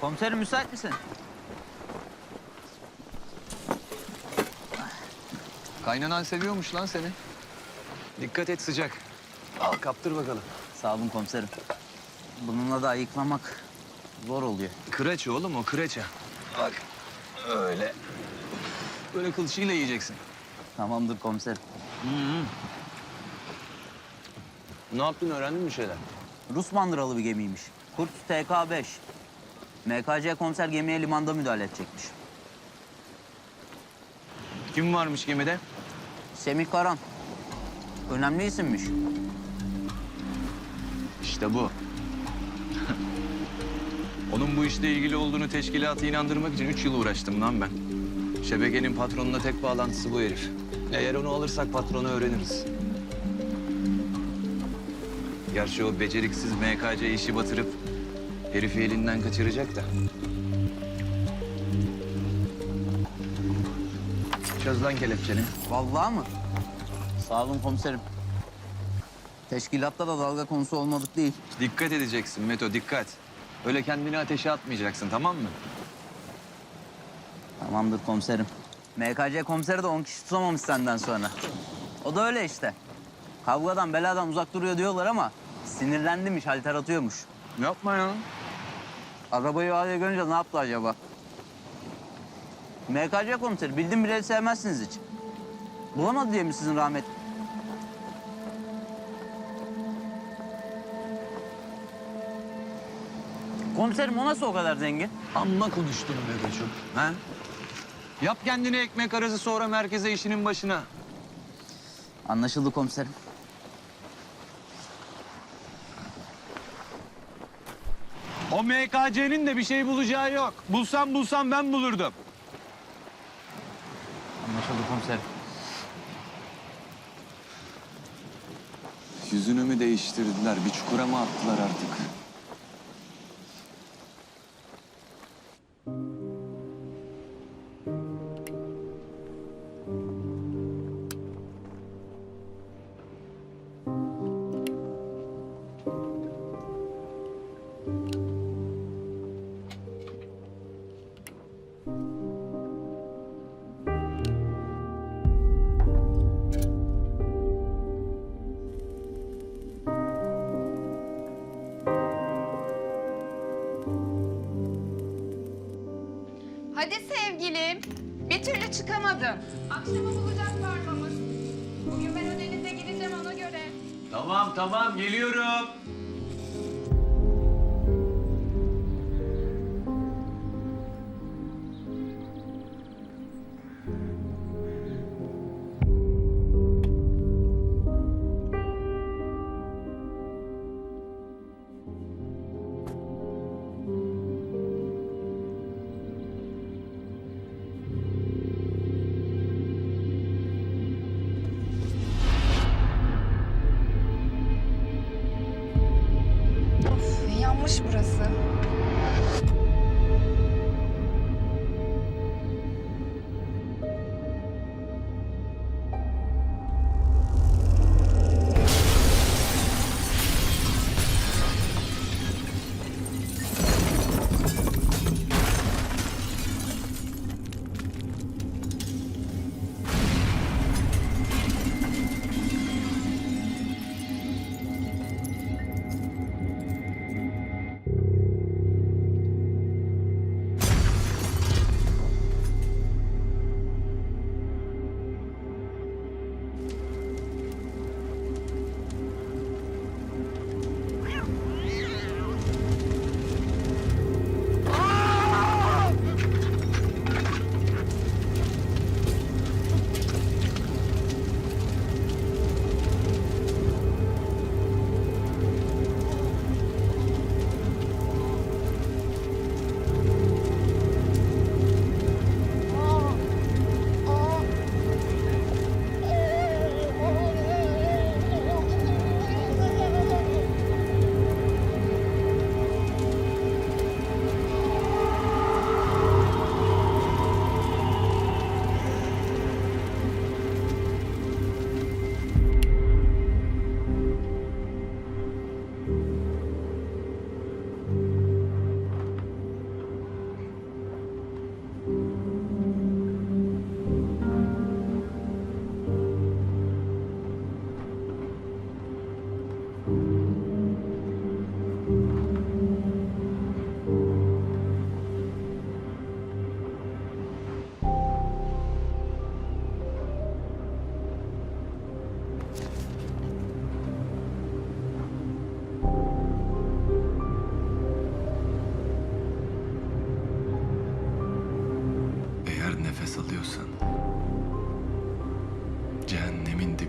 Komiserim müsait misin? Kaynanan seviyormuş lan seni. Dikkat et sıcak. Al kaptır bakalım. Sağ olun komiserim. Bununla da ayıklamak zor oluyor. Kıraç oğlum o kıraça. Bak öyle. Böyle kılçığıyla yiyeceksin. Tamamdır komiserim. Ne yaptın öğrendin mi bir şeyler? Rus mandıralı bir gemiymiş. Kurt TK5. MKC komiser gemiye limanda müdahale edecekmiş. Kim varmış gemide? Semih Karan. Önemli isimmiş. İşte bu. Onun bu işle ilgili olduğunu teşkilatı inandırmak için üç yıl uğraştım lan ben. Şebekenin patronuna tek bağlantısı bu herif. Eğer onu alırsak patronu öğreniriz. Gerçi o beceriksiz MKC işi batırıp herifi elinden kaçıracak da. Çöz lan kelepçeni. Vallahi mı? Sağ olun komiserim. Teşkilatta da dalga konusu olmadık değil. Dikkat edeceksin Meto, dikkat. Öyle kendini ateşe atmayacaksın, tamam mı? Tamamdır komiserim. MKC komiseri de 10 kişi tutamamış senden sonra. O da öyle işte. Kavgadan beladan uzak duruyor diyorlar ama sinirlendimiş, halter atıyormuş. Yapma ya. Arabayı hale görünce ne yaptı acaba? MKC komiseri bildim bile sevmezsiniz hiç. Bulamadı diye mi sizin rahmet? Komiserim o nasıl o kadar zengin? Amma konuştun be koçum. Ha? Yap kendine ekmek arası sonra merkeze işinin başına. Anlaşıldı komiserim. O MKC'nin de bir şey bulacağı yok. Bulsam bulsam ben bulurdum. Anlaşıldı komiserim. Yüzünü mü değiştirdiler, bir çukura mı attılar artık? Sevgilim. Bir türlü çıkamadın. Akşama bulacak varmamız. Bugün ben o denize gideceğim ona göre. Tamam tamam geliyorum. burası.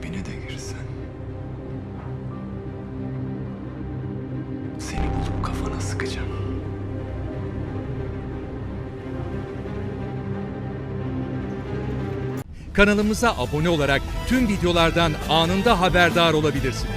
Dibine de girsen, seni bulup kafana sıkacağım. Kanalımıza abone olarak tüm videolardan anında haberdar olabilirsiniz.